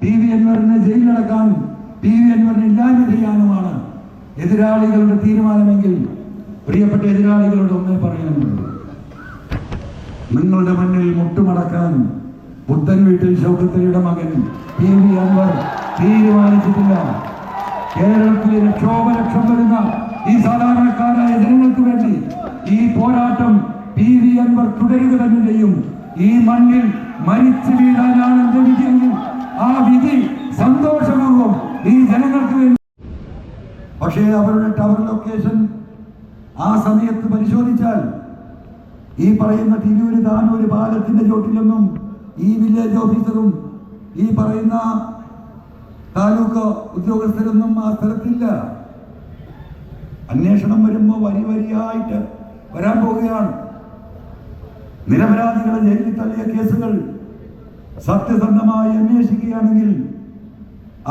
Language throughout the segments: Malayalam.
പി വി അൻവറിനെ ജയിലടക്കാനും പി വി അൻവറിനെ ഇല്ലായ്മ ചെയ്യാനുമാണ് എതിരാളികളുടെ തീരുമാനമെങ്കിൽ പ്രിയപ്പെട്ട എതിരാളികളോട് ഒന്നേ പറയാനുള്ളൂ. നിങ്ങളുടെ മുന്നിൽ മുട്ടുമടക്കാൻ പുത്തൻ വീട്ടിൽ ഷൗക്കത്തലിയുടെ മകൻ പി വി അൻവർ തീരുമാനിച്ചിട്ടില്ല. കേരളത്തിലെ ലക്ഷോപലക്ഷം വരുന്ന ഈ സാധാരണക്കാരായ ജനങ്ങൾക്ക് വേണ്ടി ഈ പോരാട്ടം പി വി അൻവർ തുടരുക തന്നെ ചെയ്യും. ഈ മണ്ണിൽ മരിച്ചു വീഴാനാണ് എന്റെ വിധിയെങ്കിൽ ആ വിധി സന്തോഷമാകും ഈ ജനങ്ങൾക്ക് വേണ്ടി. പക്ഷേ അവരുടെ ടവർ ലൊക്കേഷൻ ആ സമയത്ത് പരിശോധിച്ചാൽ ഈ പറയുന്ന തിരൂര് താനൂര് പാലത്തിന്റെ ചോട്ടിലൊന്നും ഈ വില്ലേജ് ഓഫീസറും ഈ പറയുന്ന താലൂക്ക് ഉദ്യോഗസ്ഥരൊന്നും ആ സ്ഥലത്തില്ല. അന്വേഷണം വരുമ്പോൾ വരി വരിയായിട്ട് വരാൻ പോവുകയാണ്. നിരപരാധികളെ ജയിലിൽ തള്ളിയ കേസുകൾ സത്യസന്ധമായി അന്വേഷിക്കുകയാണെങ്കിൽ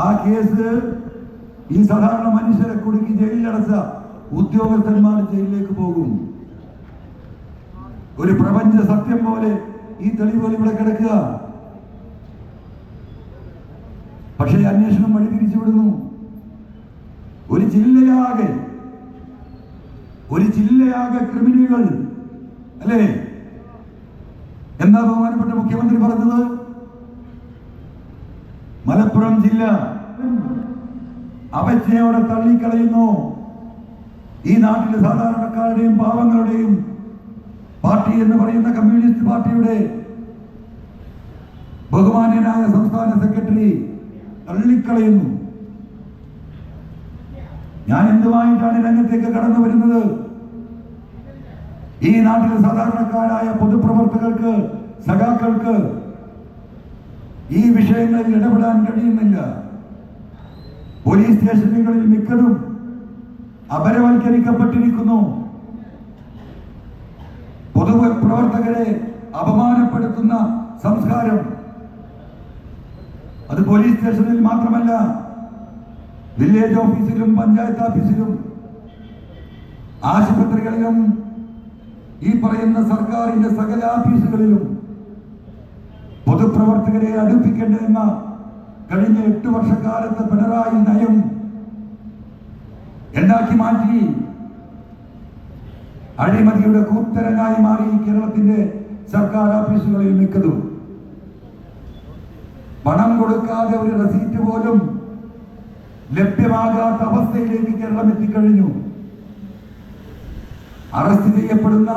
ആ കേസ് ഈ സാധാരണ മനുഷ്യരെ കുടുക്കി ജയിലിലടച്ച ഉദ്യോഗസ്ഥന്മാർ ജയിലിലേക്ക് പോകും. ഒരു പ്രപഞ്ച സത്യം പോലെ ഈ തെളിവുകൾ ഇവിടെ കിടക്കുക. പക്ഷേ അന്വേഷണം വഴി തിരിച്ചുവിടുന്നു. ഒരു ജില്ലയാകെ ഒരു ജില്ലയാകെ ക്രിമിനലുകൾ അല്ലേ? എന്താ ബഹുമാനപ്പെട്ട മുഖ്യമന്ത്രി പറഞ്ഞത്? മലപ്പുറം ജില്ല. അവജ്ഞയോടെ തള്ളിക്കളയുന്നു. ഈ നാട്ടിലെ സാധാരണക്കാരുടെയും പാവങ്ങളുടെയും പാർട്ടി എന്ന് പറയുന്ന കമ്മ്യൂണിസ്റ്റ് പാർട്ടിയുടെ ബഹുമാന്യനായ സംസ്ഥാന സെക്രട്ടറി തള്ളിക്കളയുന്നു. ഞാൻ എന്തുമായിട്ടാണ് രംഗത്തേക്ക് കടന്നു വരുന്നത്? ഈ നാട്ടിലെ സാധാരണക്കാരായ പൊതുപ്രവർത്തകർക്ക് സഖാക്കൾക്ക് ഈ വിഷയങ്ങളിൽ ഇടപെടാൻ കഴിയുന്നില്ല. പോലീസ് സ്റ്റേഷനുകളിൽ മിക്കതും അപരവൽക്കരിക്കപ്പെട്ടിരിക്കുന്നു. പൊതുപ്രവർത്തകരെ അപമാനപ്പെടുത്തുന്ന സംസ്കാരം. അത് പോലീസ് സ്റ്റേഷനിൽ മാത്രമല്ല വില്ലേജ് ഓഫീസിലും പഞ്ചായത്ത് ഓഫീസിലും ആശുപത്രികളിലും ഈ പറയുന്ന സർക്കാരിന്റെ സകല ഓഫീസുകളിലും പൊതുപ്രവർത്തകരെ അടുപ്പിക്കേണ്ടതെന്ന കഴിഞ്ഞ എട്ട് വർഷക്കാലത്തെ പിണറായി നയം എന്താക്കി മാറ്റി. അഴിമതിയുടെ കൂത്തരനായി മാറി കേരളത്തിന്റെ സർക്കാർ ഓഫീസുകളിൽ മിക്കതും പണം കൊടുക്കാതെ ഒരു റെസീറ്റ് പോലും ലഭ്യമാകാത്ത അവസ്ഥയിലേക്ക് കേരളം എത്തിക്കഴിഞ്ഞു. അറസ്റ്റ് ചെയ്യപ്പെടുന്ന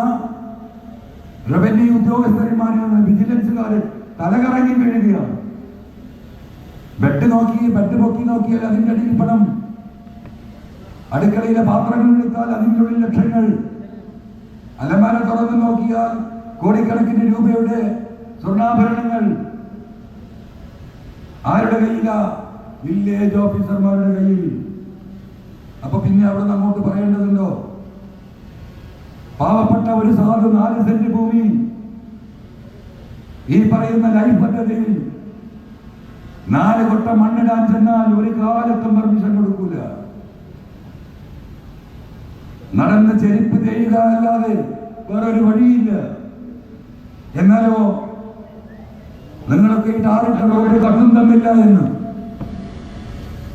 റവന്യൂ ഉദ്യോഗസ്ഥന്മാരിൽ നിന്ന് വിജിലൻസുകാർ തലകറങ്ങി വീഴുകയാണ്. ബെഡ് നോക്കി ബെഡ് പൊക്കി നോക്കിയാൽ അതിന്റെ അടിയിൽ പണം. അടുക്കളയിലെ പാത്രങ്ങൾ എടുത്താൽ അതിന്റെ ഉള്ളിൽ ലക്ഷങ്ങൾ. അലമാര തുറന്ന് നോക്കിയാൽ കോടിക്കണക്കിന് രൂപയുടെ സ്വർണാഭരണങ്ങൾ. ആരുടെ കയ്യിലാ? വില്ലേജ് ഓഫീസർമാരുടെ കയ്യിൽ. അപ്പൊ പിന്നെ അവിടെ അങ്ങോട്ട് പറയേണ്ടതുണ്ടോ? പാവപ്പെട്ട ഒരു സാധു നാല് സെന്റ് ഭൂമി. ഈ പറയുന്ന ലൈഫ് പദ്ധതിയിൽ നാല് കൊട്ട മണ്ണിടാൻ ചെന്നാൽ ഒരു കാലത്തും പെർമിഷൻ കൊടുക്കൂല. നടന്ന് ചെരുപ്പ് ചെയ്യുക അല്ലാതെ വേറൊരു വഴിയില്ല. എന്നാലോ? നിങ്ങളൊക്കെ ഈ ടാറിട്ട ഒരു കണ്ണും തന്നില്ല എന്ന്.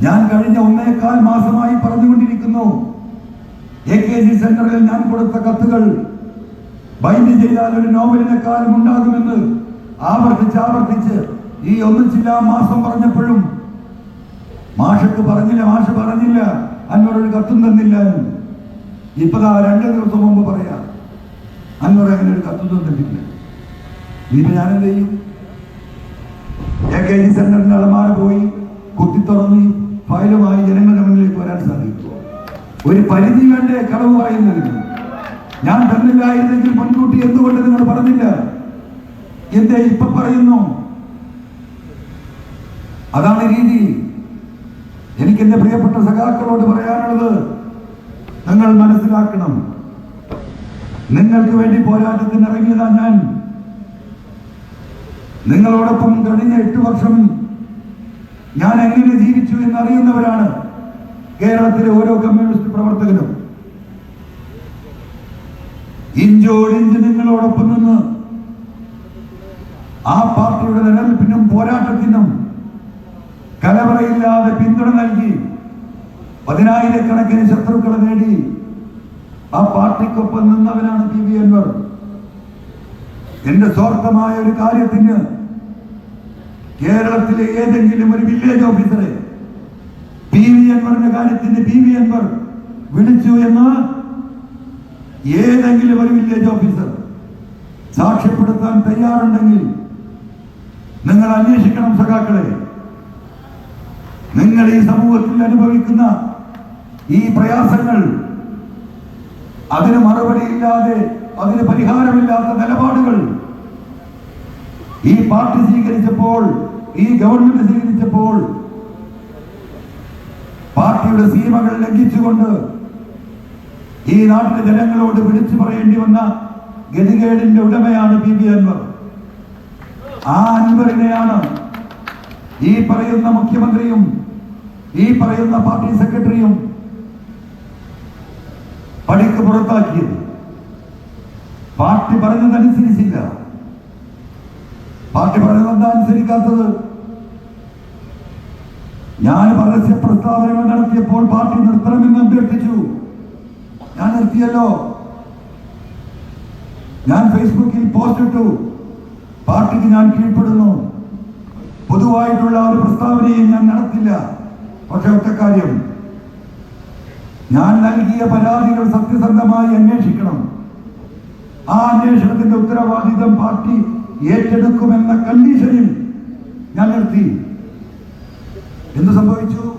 ഞാൻ കഴിഞ്ഞ ഒന്നേകാൽ മാസമായി പറഞ്ഞുകൊണ്ടിരിക്കുന്നു. എ കെ ജി സെന്ററിൽ ഞാൻ കൊടുത്ത കത്തുകൾ. ബൈൻഡ് ചെയ്താൽ ഒരു നോവലിനെക്കാലം ഉണ്ടാകുമെന്ന്. ആവർത്തിച്ച് ആവർത്തിച്ച് ഈ ഒന്നിച്ചില്ല മാസം പറഞ്ഞപ്പോഴും മാഷക്ക് പറഞ്ഞില്ല മാഷ് പറഞ്ഞില്ല അന്നോടൊരു കത്തും തന്നില്ല ഇപ്പതാ രണ്ട് ദിവസം മുമ്പ് പറയാ അന്നോട് അങ്ങനെ ഒരു കത്തും തന്നിട്ടില്ല. ഇനിയിപ്പോ ഞാനെന്ത് ചെയ്യും? എ കെ ജി സെന്ററിന്റെ അളമാര പോയി കുത്തി തുറന്ന് ഫയലുമായി ജനങ്ങളുടെ മുന്നിലേക്ക് വരാൻ സാധിക്കും ഒരു പരിധി വേണ്ടേ കളവ് പറയുന്നതിന്? ഞാൻ തന്നില്ലായിരുന്നെങ്കിൽ മുൻകൂട്ടി എന്തുകൊണ്ട് നിങ്ങൾ പറഞ്ഞില്ല? എന്തേ ഇപ്പൊ പറയുന്നു? അതാണ് രീതി. എനിക്ക് എന്റെ പ്രിയപ്പെട്ട സഖാക്കളോട് പറയാനുള്ളത് നിങ്ങൾ മനസ്സിലാക്കണം. നിങ്ങൾക്ക് വേണ്ടി പോരാട്ടത്തിന് ഇറങ്ങിയതാ ഞാൻ. നിങ്ങളോടൊപ്പം കഴിഞ്ഞ എട്ട് വർഷം ഞാൻ എങ്ങനെ ജീവിച്ചു എന്നറിയുന്നവരാണ് കേരളത്തിലെ ഓരോ കമ്മ്യൂണിസ്റ്റ് പ്രവർത്തകരും. ഇഞ്ചോടിഞ്ച് നിങ്ങളോടൊപ്പം നിന്ന് ആ പാർട്ടിയുടെ നിലനിൽപ്പിനും പോരാട്ടത്തിനും കലവറയില്ലാതെ പിന്തുണ നൽകി പതിനായിരക്കണക്കിന് ശത്രുക്കളെ നേടി ആ പാർട്ടിക്കൊപ്പം നിന്നവനാണ് പി വി അൻവർ. എന്റെ സ്വാർത്ഥമായ ഒരു കാര്യത്തിന് കേരളത്തിലെ ഏതെങ്കിലും ഒരു വില്ലേജ് ഓഫീസറെ പി വി അൻവറിന്റെ കാര്യത്തിന് പി വി അൻവർ വിളിച്ചു എന്ന് ഏതെങ്കിലും ഒരു വില്ലേജ് ഓഫീസർ സാക്ഷ്യപ്പെടുത്താൻ തയ്യാറുണ്ടെങ്കിൽ നിങ്ങൾ അന്വേഷിക്കണം സഖാക്കളെ. നിങ്ങൾ ഈ സമൂഹത്തിൽ അനുഭവിക്കുന്ന ഈ പ്രയാസങ്ങൾ അതിന് മറുപടിയില്ലാതെ അതിന് പരിഹാരമില്ലാത്ത നിലപാടുകൾ ഈ പാർട്ടി സ്വീകരിച്ചപ്പോൾ ഈ ഗവൺമെന്റ് സ്വീകരിച്ചപ്പോൾ പാർട്ടിയുടെ സീമകൾ ലംഘിച്ചുകൊണ്ട് ഈ നാട്ടിലെ ജനങ്ങളോട് വിളിച്ചു പറയേണ്ടി വന്ന ഗതികേടിന്റെ ഉടമയാണ് പി. ബി അൻവർ. ആ അൻവറിനെയാണ് ഈ പറയുന്ന മുഖ്യമന്ത്രിയും ഈ പറയുന്ന പാർട്ടി സെക്രട്ടറിയും പടിക്ക് പുറത്താക്കിയത്. പാർട്ടി പറഞ്ഞതനുസരിച്ചില്ല. പാർട്ടി പറഞ്ഞതെന്താ അനുസരിക്കാത്തത്? ഞാൻ പരസ്യ പ്രസ്താവനകൾ നടത്തിയപ്പോൾ പാർട്ടി നിർത്തണമെന്ന് അഭ്യർത്ഥിച്ചു. ഞാൻ നിർത്തിയല്ലോ. ഞാൻ ഫേസ്ബുക്കിൽ പോസ്റ്റ് ഇട്ടു. പാർട്ടിക്ക് ഞാൻ കീഴ്പ്പെടുന്നു. പൊതുവായിട്ടുള്ള ഒരു പ്രസ്താവനയും ഞാൻ നടത്തില്ല. പക്ഷെ ഒറ്റ കാര്യം. ഞാൻ നൽകിയ പരാതികൾ സത്യസന്ധമായി അന്വേഷിക്കണം. ആ അന്വേഷണത്തിന്റെ ഉത്തരവാദിത്വം പാർട്ടി ഏറ്റെടുക്കുമെന്ന കണ്ടീഷനിൽ ഞാൻ നിർത്തി. എന്ത് സംഭവിച്ചു?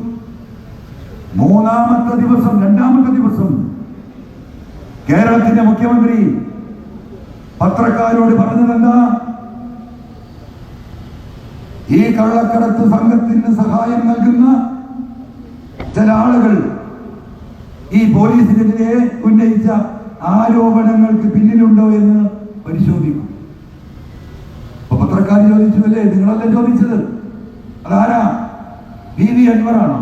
മൂന്നാമത്തെ ദിവസം രണ്ടാമത്തെ ദിവസം കേരളത്തിന്റെ മുഖ്യമന്ത്രി പത്രക്കാരോട് പറഞ്ഞതെന്താ? ഈ കള്ളക്കടത്ത് സംഘത്തിന് സഹായം നൽകുന്ന ചില ആളുകൾ ഈ പോലീസിനെതിരെ ഉന്നയിച്ച ആരോപണങ്ങൾക്ക് പിന്നിലുണ്ടോ എന്ന് പരിശോധിക്കും. അപ്പൊ പത്രക്കാർ ചോദിച്ചു അല്ലേ നിങ്ങളല്ലേ ചോദിച്ചത്? അതാരാ? ബി വി അൻവറാണോ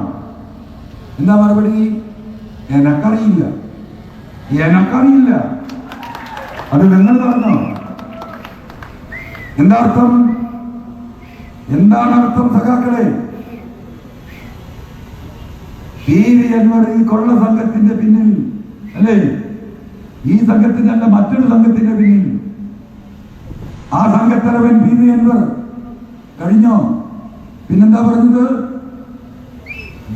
എന്താ മറുപടി? എനക്കറിയില്ല. എനക്കറിയില്ല. അത് നിങ്ങൾ പറഞ്ഞോ? എന്താ അർത്ഥം എന്താണ് അർത്ഥം സഖാക്കളെ? ഈ കൊള്ള സംഘത്തിന്റെ പിന്നിൽ അല്ലേ? ഈ സംഘത്തിന്റെ അല്ല മറ്റൊരു സംഘത്തിന്റെ പിന്നിൽ. ആ സംഘത്തലവൻ പി വി അൻവർ. കഴിഞ്ഞോ? പിന്നെന്താ പറഞ്ഞത്?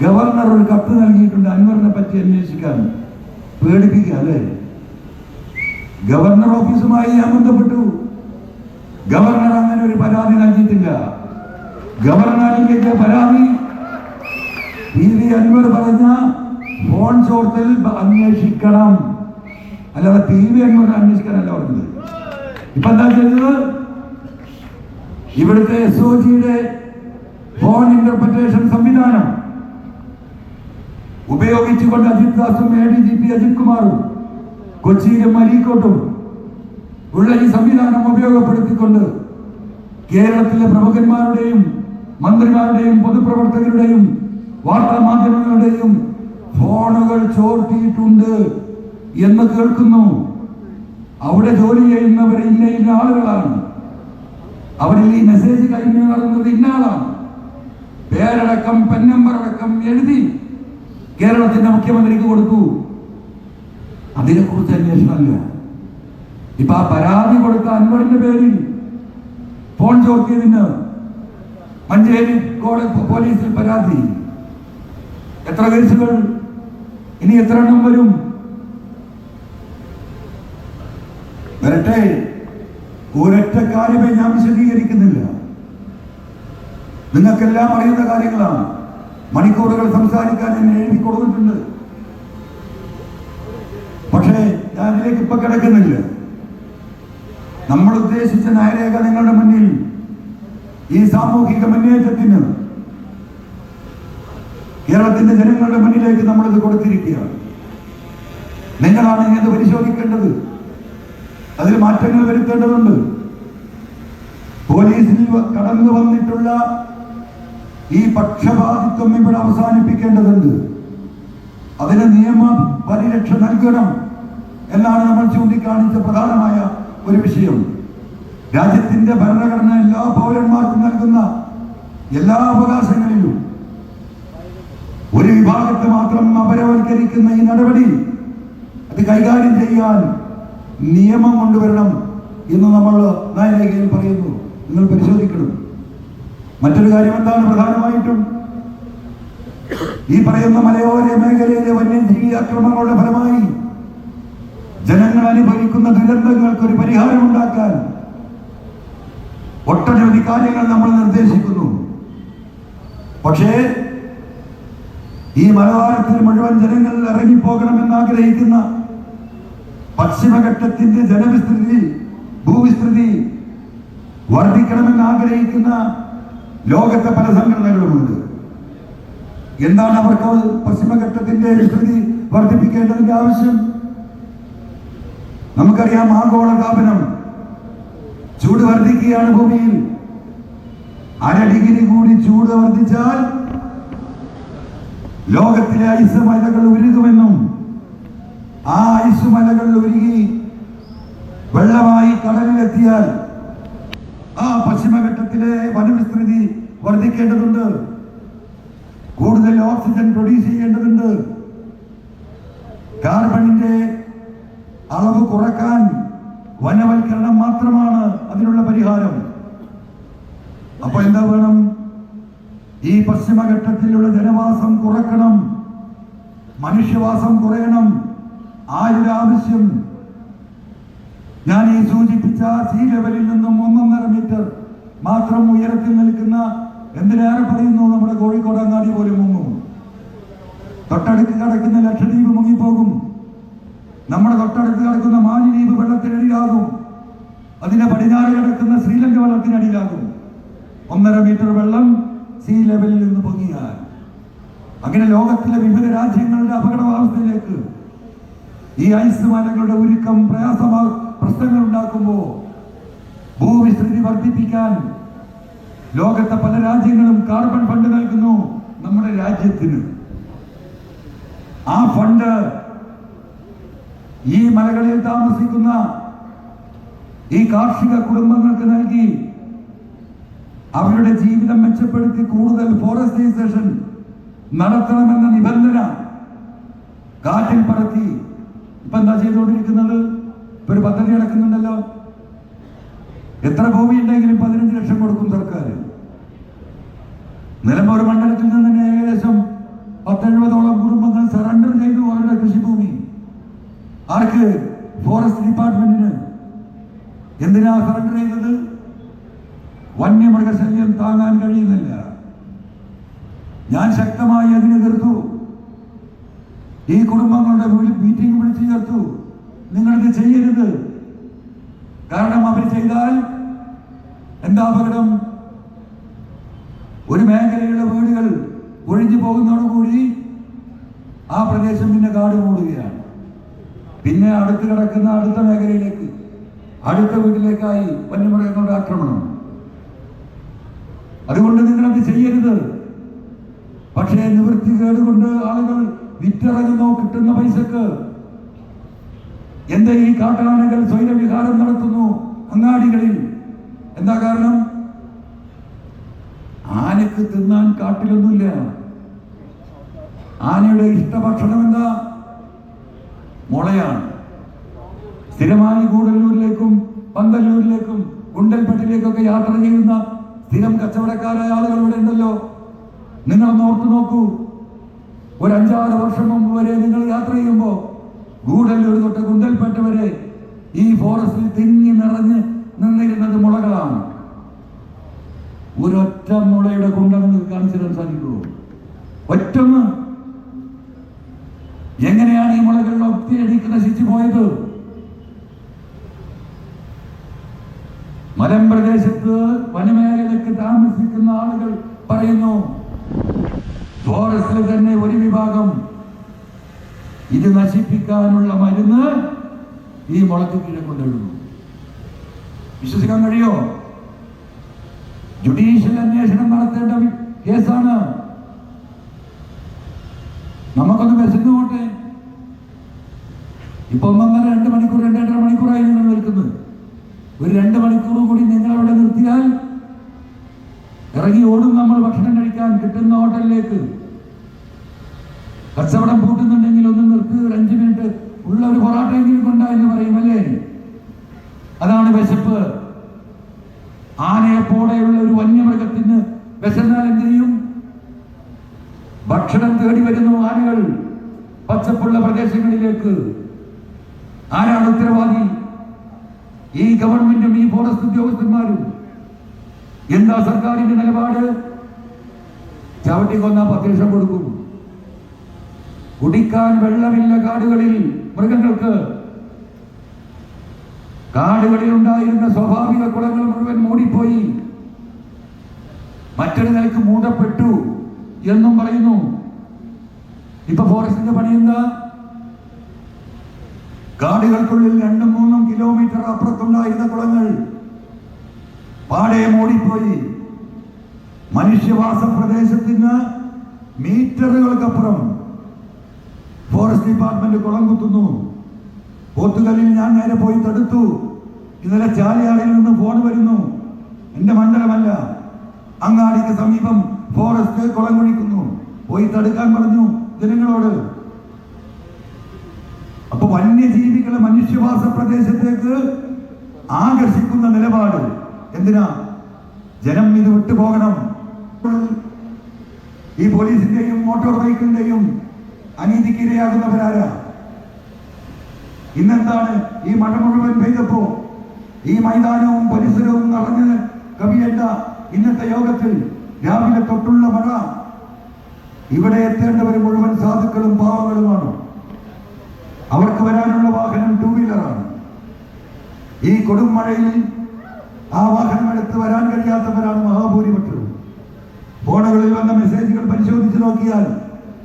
ഗവർണർ ഒരു കത്ത് നൽകിയിട്ടുണ്ട് അൻവറിനെ പറ്റി അന്വേഷിക്കാൻ. പേടിപ്പിക്കുക അല്ലേ? ഗവർണർ ഓഫീസുമായി ഞാൻ ബന്ധപ്പെട്ടു ഗവർണർ അങ്ങനെ ഒരു പരാതി നൽകിയിട്ടില്ല. ഗവർണർ നൽകിയ പരാതി. പി വി അൻവർ പറഞ്ഞ ഫോൺ ചോർത്തൽ അന്വേഷിക്കണം. അല്ലാതെ പി വി അൻവർ അന്വേഷിക്കാനല്ല പറഞ്ഞത്. ഇപ്പൊ എന്താ ചെയ്തത്? ഇവിടുത്തെ എസ് ഒ ജിയുടെ ഫോൺ ഇന്റർപ്രിറ്റേഷൻ സംവിധാനം ഉപയോഗിച്ചുകൊണ്ട് Ajith ദാസും A D G P Ajith കുമാറും കൊച്ചിയിലും മരീക്കോട്ടും ഉള്ള ഈ സംവിധാനം ഉപയോഗപ്പെടുത്തിക്കൊണ്ട് കേരളത്തിലെ പ്രമുഖന്മാരുടെയും മന്ത്രിമാരുടെയും പൊതുപ്രവർത്തകരുടെയും വാർത്താ മാധ്യമങ്ങളുടെയും ഫോണുകൾ ചോർത്തിയിട്ടുണ്ട് എന്ന് കേൾക്കുന്നു. അവിടെ ജോലി ചെയ്യുന്നവർ ഇന്ന ഇന്ന ആളുകളാണ്. അവരിൽ ഈ മെസ്സേജ് കഴിഞ്ഞു നടന്നത് ഇന്ന ആളാണ്. പേരടക്കം അടക്കം എഴുതി കേരളത്തിന്റെ മുഖ്യമന്ത്രിക്ക് കൊടുത്തു. അതിനെക്കുറിച്ച് അന്വേഷണമല്ല. ഇപ്പൊ ആ പരാതി കൊടുത്ത അൻവറിന്റെ പേരിൽ ഫോൺ ചോർത്തിയതിന് മഞ്ചേരി കോടതി പോലീസിൽ പരാതി. എത്ര കേസുകൾ? ഇനി എത്ര എണ്ണം വരും? വരട്ടെ. ഒരൊറ്റ കാര്യമേ ഞാൻ വിശദീകരിക്കുന്നില്ല. നിങ്ങൾക്കെല്ലാം അറിയുന്ന കാര്യങ്ങളാണ്. മണിക്കൂറുകൾ സംസാരിക്കാൻ എന്നെ എഴുതി കൊടുത്തിട്ടുണ്ട്. പക്ഷേ ഞാൻ അതിലേക്ക് ഇപ്പൊ കിടക്കുന്നില്ല. നമ്മൾ ഉദ്ദേശിച്ച നയരേഖ നിങ്ങളുടെ മുന്നിൽ ഈ സാമൂഹിക മുന്നേറ്റത്തിന് കേരളത്തിന്റെ ജനങ്ങളുടെ മുന്നിലേക്ക് നമ്മളിത് കൊടുത്തിരിക്കുകയാണ്. നിങ്ങളാണ് ഇത് പരിശോധിക്കേണ്ടത്. അതിൽ മാറ്റങ്ങൾ വരുത്തേണ്ടതുണ്ട്. പോലീസിൽ കടന്നു വന്നിട്ടുള്ള ഈ പക്ഷപാതിത്വം ഇവിടെ അവസാനിപ്പിക്കേണ്ടതുണ്ട്. അതിന് നിയമ പരിരക്ഷ നൽകണം എന്നാണ് നമ്മൾ ചൂണ്ടിക്കാണിച്ച പ്രധാനമായ ഒരു വിഷയം. രാജ്യത്തിന്റെ ഭരണഘടന എല്ലാ പൗരന്മാർക്കും നൽകുന്ന എല്ലാ അവകാശങ്ങളിലും ഒരു വിഭാഗത്തെ മാത്രം അപരവൽക്കരിക്കുന്ന ഈ നടപടി അത് കൈകാര്യം ചെയ്യാൻ നിയമം കൊണ്ടുവരണം എന്ന് നമ്മൾ നയരേഖയിൽ പറയുന്നു. നിങ്ങൾ പരിശോധിക്കണം. മറ്റൊരു കാര്യം എന്താണ് പ്രധാനമായിട്ടും? ഈ പറയുന്ന മലയോര മേഖലയിലെ വന്യജീവി ആക്രമണങ്ങളുടെ ഫലമായി ജനങ്ങൾ അനുഭവിക്കുന്ന ദുരന്തങ്ങൾക്ക് ഒരു പരിഹാരമുണ്ടാക്കാൻ ഒട്ടനവധി കാര്യങ്ങൾ നമ്മൾ നിർദ്ദേശിക്കുന്നു. പക്ഷേ ഈ മലബാരത്തിൽ മുഴുവൻ ജനങ്ങൾ ഇറങ്ങിപ്പോകണമെന്ന് ആഗ്രഹിക്കുന്ന പശ്ചിമഘട്ടത്തിന്റെ ജനവിസ്തൃതി ഭൂവിസ്തൃതി വർദ്ധിക്കണമെന്ന് ആഗ്രഹിക്കുന്ന ലോകത്തെ പല സംഘടനകളുമുണ്ട്. എന്താണ് അവർക്ക് പശ്ചിമഘട്ടത്തിന്റെ വിസ്തൃതി വർദ്ധിപ്പിക്കേണ്ടതിന്റെ ആവശ്യം? നമുക്കറിയാം ആഗോളതാപനം ചൂട് വർദ്ധിക്കുകയാണ് ഭൂമിയിൽ. അര ഡിഗ്രി കൂടി ചൂട് വർദ്ധിച്ചാൽ ലോകത്തിലെ ഐസ് മലകൾ ഉരുകുമെന്നും ആ ഐസ് മലകൾ ഉരുകി വെള്ളമായി കടലിലെത്തിയാൽ ആ പശ്ചിമഘട്ടത്തിലെ വനവിസ്തൃതി വർദ്ധിക്കേണ്ടതുണ്ട്. കൂടുതൽ ഓക്സിജൻ പ്രൊഡ്യൂസ് ചെയ്യേണ്ടതുണ്ട്. കാർബണിന്റെ അളവ് കുറയ്ക്കാൻ വനവൽക്കരണം മാത്രമാണ് അതിനുള്ള പരിഹാരം. അപ്പൊ എന്താ വേണം? ഈ പശ്ചിമഘട്ടത്തിലുള്ള ജനവാസം കുറക്കണം. മനുഷ്യവാസം കുറയണം. ആയുരാവശ്യം. ഞാൻ ഈ സൂചിപ്പിച്ച സീ ലെവലിൽ നിന്നും ഒന്നൊന്നര മീറ്റർ മാത്രം ഉയരത്തിൽ നിൽക്കുന്ന എന്തിനേറെ പറയുന്നു? നമ്മുടെ കോഴിക്കോട് അങ്ങാടി പോലും മുങ്ങും. തൊട്ടടുത്ത് കിടക്കുന്ന ലക്ഷദ്വീപ് മുങ്ങിപ്പോകും. നമ്മുടെ തൊട്ടടുത്ത് കിടക്കുന്ന മാലിദ്വീപ് വെള്ളത്തിനടിയിലാകും. അതിന്റെ പടിഞ്ഞാറ് കിടക്കുന്ന ശ്രീലങ്ക വെള്ളത്തിനടിയിലാകും. ഒന്നര മീറ്റർ വെള്ളം സീ ലെവലിൽ നിന്ന് പൊങ്ങിയാൽ. അങ്ങനെ ലോകത്തിലെ വിവിധ രാജ്യങ്ങളുടെ അപകടാവസ്ഥയിലേക്ക് ഈ ഐസ് മാനങ്ങളുടെ ഉരുക്കം പ്രയാസമാ പ്രശ്നങ്ങൾ ഉണ്ടാക്കുമ്പോൾ ഭൂവിസ്തൃതി വർദ്ധിപ്പിക്കാൻ ലോകത്തെ പല രാജ്യങ്ങളും കാർബൺ ഫണ്ട് നൽകുന്നു നമ്മുടെ രാജ്യത്തിന്. ആ ഫണ്ട് ഈ മലകളിൽ താമസിക്കുന്ന ഈ കാർഷിക കുടുംബങ്ങൾക്ക് നൽകി അവരുടെ ജീവിതം മെച്ചപ്പെടുത്തി കൂടുതൽ ഫോറസ്റ്റൈസേഷൻ നടത്തണമെന്ന നിബന്ധന കാറ്റിൽ പറത്തി ഇപ്പൊ എന്താ ചെയ്തുകൊണ്ടിരിക്കുന്നത്? ഇപ്പൊ ഒരു പദ്ധതി നടക്കുന്നുണ്ടല്ലോ. എത്ര ഭൂമി ഉണ്ടെങ്കിലും പതിനഞ്ച് ലക്ഷം കൊടുക്കും സർക്കാർ. നിലമ്പൂർ മണ്ഡലത്തിൽ നിന്ന് തന്നെ ഏകദേശം പത്തെഴുപതോളം കുടുംബങ്ങൾ സറണ്ടർ ചെയ്തു അവരുടെ കൃഷിഭൂമി. ആർക്ക്? ഫോറസ്റ്റ് ഡിപ്പാർട്ട്മെന്റിന് എന്തിനാ സറണ്ടർ ചെയ്തത്? വന്യമൃഗശല്യം താങ്ങാൻ കഴിയുന്നില്ല. ഞാൻ ശക്തമായി അതിനെ എതിർത്തു. ഈ കുടുംബങ്ങളുടെ മീറ്റിംഗ് വിളിച്ചു ചേർത്തു. നിങ്ങളിത് ചെയ്യരുത്. കാരണം അവർ ചെയ്താൽ എന്താ അപകടം? ഒരു മേഖലയുടെ വീടുകൾ ഒഴിഞ്ഞു പോകുന്നതോടുകൂടി ആ പ്രദേശം പിന്നെ കാട് മൂടുകയാണ്. പിന്നെ അടുത്ത് കിടക്കുന്ന അടുത്ത മേഖലയിലേക്ക് അടുത്ത വീട്ടിലേക്കായി വന്യമൃഗങ്ങളുടെ ആക്രമണം. അതുകൊണ്ട് നിങ്ങളത് ചെയ്യരുത്. പക്ഷേ നിവൃത്തി കൊണ്ട് ആളുകൾ വിറ്റിറങ്ങുന്നു കിട്ടുന്ന പൈസക്ക്. എന്താ ഈ കാട്ടാനകൾ സ്വൈരവിഹാരം നടത്തുന്നു അങ്ങാടികളിൽ? എന്താ കാരണം? ആനക്ക് തിന്നാൻ കാട്ടിലൊന്നുമില്ല. ആനയുടെ ഇഷ്ടഭക്ഷണം എന്താ? മുളയാണ്. സ്ഥിരമായി കൂടല്ലൂരിലേക്കും പന്തല്ലൂരിലേക്കും ഗുണ്ടൽപ്പെട്ടിലേക്കൊക്കെ യാത്ര ചെയ്യുന്ന സ്ഥിരം കച്ചവടക്കാരായ ആളുകൾ ഇവിടെ ഉണ്ടല്ലോ. നിങ്ങൾ ഓർത്തു നോക്കൂ. ഒരു അഞ്ചാറ് വർഷം മുമ്പ് വരെ നിങ്ങൾ യാത്ര ചെയ്യുമ്പോൾ ഗൂഡല്ലൂർ തൊട്ട് ഗുണ്ടൽപേട്ട വരെ ഈ ഫോറസ്റ്റിൽ തിങ്ങി നിറഞ്ഞ് നിന്നിരുന്നത് മുളകളാണ്. ഒരൊറ്റ മുളയുടെ കുണ്ട നിങ്ങൾക്ക് കാണിച്ചു തരാൻ സാധിക്കുമോ? എങ്ങനെയാണ് ഈ മുളകൾ അടിക്ക് നശിച്ചു പോയത്? മലമ്പ്രദേശത്ത് വനമേഖലക്ക് താമസിക്കുന്ന ആളുകൾ പറയുന്നു ഫോറസ്റ്റിൽ തന്നെ ഒരു വിഭാഗം ഇത് നശിപ്പിക്കാനുള്ള മരുന്ന് ഈ മുളക്ക് കീഴെ കൊണ്ടിടുന്നു വിശ്വസിക്കാൻ കഴിയോ? ജുഡീഷ്യൽ അന്വേഷണം നടത്തേണ്ട കേസാണ്. നമുക്കൊന്ന് വിശന്നു പോട്ടെ ഇപ്പൊ ഒന്നൊന്നര രണ്ട് മണിക്കൂർ രണ്ടര മണിക്കൂറായി നിങ്ങൾ നിൽക്കുന്നത് ഒരു രണ്ട് മണിക്കൂർ കൂടി നിങ്ങൾ അവിടെ നിർത്തിയാൽ ഇറങ്ങി ഓടും നമ്മൾ ഭക്ഷണം കഴിക്കാൻ കിട്ടുന്ന ഹോട്ടലിലേക്ക്. കച്ചവടം പൂട്ടുന്നുണ്ടെങ്കിൽ ഒന്ന് നിർത്തി ഒരു അഞ്ചു മിനിറ്റ് ഉള്ള ഒരു പൊറാട്ടയെങ്കിലും കൊണ്ട എന്ന് പറയും അല്ലേ? അതാണ് വിശപ്പ്. ആനയെ പോലെയുള്ള ഒരു വന്യമൃഗത്തിന് വിശന്നാൽ എന്ത് ചെയ്യും? ഭക്ഷണം തേടി വരുന്നു ആനകൾ പച്ചപ്പുള്ള പ്രദേശങ്ങളിലേക്ക് ആരാണ് ഉത്തരവാദി ഈ ഗവൺമെന്റും ഈ ഫോറസ്റ്റ് ഉദ്യോഗസ്ഥന്മാരും എന്താ സർക്കാരിന്റെ നിലപാട് ചവിട്ടി കൊന്ന പത്ത് ലക്ഷം കൊടുക്കും. കുടിക്കാൻ വെള്ളമില്ല കാടുകളിൽ മൃഗങ്ങൾക്ക്. കാടുകളിൽ ഉണ്ടായിരുന്ന സ്വാഭാവിക കുളങ്ങൾ മുഴുവൻ മൂടിപ്പോയി. മറ്റൊരു നിലയ്ക്ക് മൂടപ്പെട്ടു എന്നും പറയുന്നു. ഇപ്പൊ ഫോറസ്റ്റിന്റെ പണി എന്താ? കാടുകൾക്കുള്ളിൽ രണ്ടും മൂന്നും കിലോമീറ്റർ അപ്പുറത്തുണ്ടായിരുന്ന കുളങ്ങൾ പാടെ മൂടിപ്പോയി. മനുഷ്യവാസ പ്രദേശത്തിന് മീറ്ററുകൾക്കപ്പുറം ഫോറസ്റ്റ് ഡിപ്പാർട്ട്മെന്റ് കുളം കുത്തുന്നു. പോത്തുകല്ലിൽ ഞാൻ നേരെ പോയി തടുത്തു. ഇന്നലെ ചാലയാളിൽ നിന്ന് ഫോൺ വരുന്നു. എന്റെ മണ്ഡലമല്ല. അങ്ങാടിക്ക് സമീപം ഫോറസ്റ്റ് കുളം കുഴിക്കുന്നു. പോയി തടുക്കാൻ പറഞ്ഞു ജനങ്ങളോട്. വന്യജീവികളെ മനുഷ്യവാസ പ്രദേശത്തേക്ക് ആകർഷിക്കുന്ന നിലപാട് എന്തിനാ? ജനം ഇത് വിട്ടുപോകണം. ഈ പോലീസിന്റെയും മോട്ടോർ ബൈക്കിന്റെയും അനീതിക്ക് ഇരയാകുന്നവരാരാ? ഇന്നെന്താണ് ഈ മഴ മുഴുവൻ പെയ്തപ്പോ? ഈ മൈതാനവും പരിസരവും നിറഞ്ഞ് കവിയേണ്ട ഇന്നത്തെ യോഗത്തിൽ രാവിലെ തൊട്ടുള്ള മഴ. ഇവിടെ എത്തേണ്ടവർ മുഴുവൻ സാധുക്കളും പാവങ്ങളുമാണ്. അവർക്ക് വരാനുള്ള വാഹനം ടൂ വീലറാണ് ഈ കൊടും മഴയിൽ ആ വാഹനം എടുത്ത് വരാൻ കഴിയാത്തവരാണ് മഹാഭൂരിപക്ഷവും ഫോണുകളിൽ വന്ന മെസ്സേജുകൾ പരിശോധിച്ച് നോക്കിയാൽ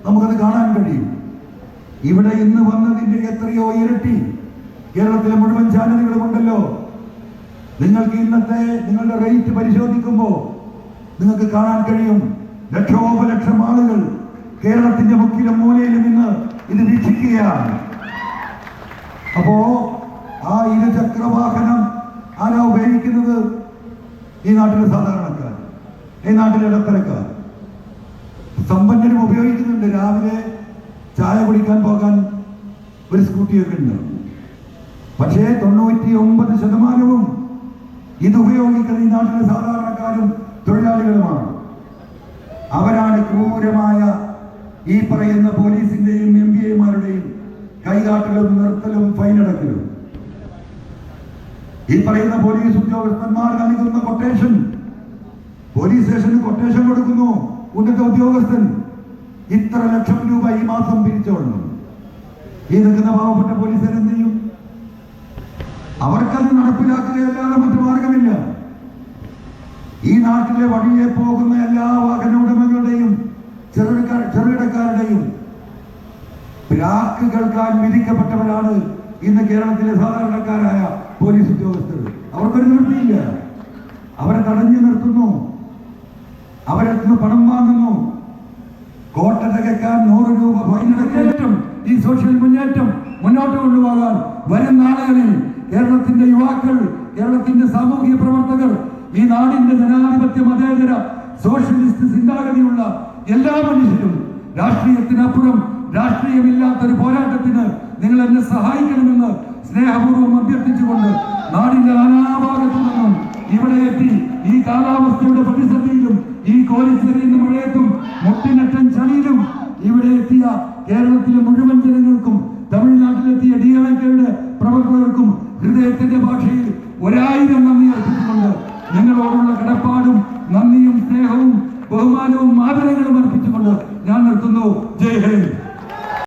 നമുക്കത് കാണാൻ കഴിയും. ഇവിടെ ഇന്ന് വന്നതിന്റെ എത്രയോ ഇരട്ടി കേരളത്തിലെ മുഴുവൻ ചാനലുകളും ഉണ്ടല്ലോ. നിങ്ങൾക്ക് ഇന്നത്തെ നിങ്ങളുടെ റേറ്റ് പരിശോധിക്കുമ്പോൾ നിങ്ങൾക്ക് കാണാൻ കഴിയും. ലക്ഷോപലക്ഷം ആളുകൾ കേരളത്തിന്റെ മുക്കിലും മൂലയിലും ഇന്ന് ഇത് വീക്ഷിക്കുകയാണ്. അപ്പോ ആ ഇരുചക്ര വാഹനം ആരാ ഉപയോഗിക്കുന്നത്? ഈ നാട്ടിലെ സാധാരണക്കാർ ഈ നാട്ടിലെ ഇടത്തരക്കാർ. സമ്പന്നരും ഉപയോഗിക്കുന്നുണ്ട്. രാവിലെ ചായ കുടിക്കാൻ പോകാൻ ഒരു സ്കൂട്ടിയൊക്കെ ഉണ്ട്. പക്ഷേ തൊണ്ണൂറ്റി ഒമ്പത് ശതമാനവും ഇത് ഉപയോഗിക്കുന്ന ഈ നാട്ടിലെ സാധാരണക്കാരും തൊഴിലാളികളുമാണ്. അവരാണ് ക്രൂരമായ ഈ പറയുന്ന പോലീസിന്റെയും എം പി എമാരുടെയും കൈകാട്ടലും നിർത്തലും ഫൈനടക്കലും ഈ പറയുന്ന പോലീസ് ഉദ്യോഗസ്ഥന്മാർ നൽകുന്ന കൊട്ടേഷൻ പോലീസ് സ്റ്റേഷന് കൊട്ടേഷൻ കൊടുക്കുന്നു. ഉന്നത ഉദ്യോഗസ്ഥൻ ഇത്ര ലക്ഷം രൂപ ഈ മാസം പിരിച്ചോളണം ഈ നിൽക്കുന്ന പാവപ്പെട്ട പോലീസുകാർ എന്ത് ചെയ്യും അവർക്കത് നടപ്പിലാക്കുകയല്ലാതെ മറ്റു മാർഗമില്ല. ഈ നാട്ടിലെ വഴിയെ പോകുന്ന എല്ലാ വാഹന ഉടമകളുടെയും ചെറുകിട ചെറുകിടക്കാരുടെയും പ്രാക്ക് കേൾക്കാൻ വിധിക്കപ്പെട്ടവരാണ് ഇന്ന് കേരളത്തിലെ സാധാരണക്കാരായ പോലീസ് ഉദ്യോഗസ്ഥർ. അവർക്കൊരു നിവൃത്തിയില്ല അവരെ തടഞ്ഞു നിർത്തുന്നു. അവരെ പണം വാങ്ങുന്നു. കോട്ട തികക്കാൻ നൂറ് രൂപ ഫൈനടക്കേറ്റം. ഈ സോഷ്യൽ മുന്നേറ്റം മുന്നോട്ട് കൊണ്ടുപോകാൻ വരും നാളുകളിൽ കേരളത്തിന്റെ യുവാക്കൾ കേരളത്തിന്റെ സാമൂഹിക പ്രവർത്തകർ ഈ നാടിന്റെ ജനാധിപത്യ മതേതര സോഷ്യലിസ്റ്റ് ചിന്താഗതിയുള്ള എല്ലാ മനുഷ്യരും രാഷ്ട്രീയത്തിനപ്പുറം രാഷ്ട്രീയമില്ലാത്തൊരു പോരാട്ടത്തിന് നിങ്ങൾ എന്നെ സഹായിക്കണമെന്ന് സ്നേഹപൂർവം അഭ്യർത്ഥിച്ചുകൊണ്ട് നാടിന്റെ നാനാഭാഗത്തു നിന്നും ഇവിടെ എത്തി ഈ കാലാവസ്ഥയുടെ പ്രതിസന്ധിയിലും ഈ കോലിച്ചെറിയുന്ന മഴയത്തും മുട്ടിനട്ടൻ ചളിയിലും ഇവിടെ എത്തിയ കേരളത്തിലെ മുഴുവൻ ജനങ്ങൾക്കും തമിഴ്നാട്ടിലെത്തിയ ഡി എം കെയുടെ പ്രവർത്തകർക്കും ഹൃദയത്തിന്റെ ഭാഷയിൽ ഒരായിരം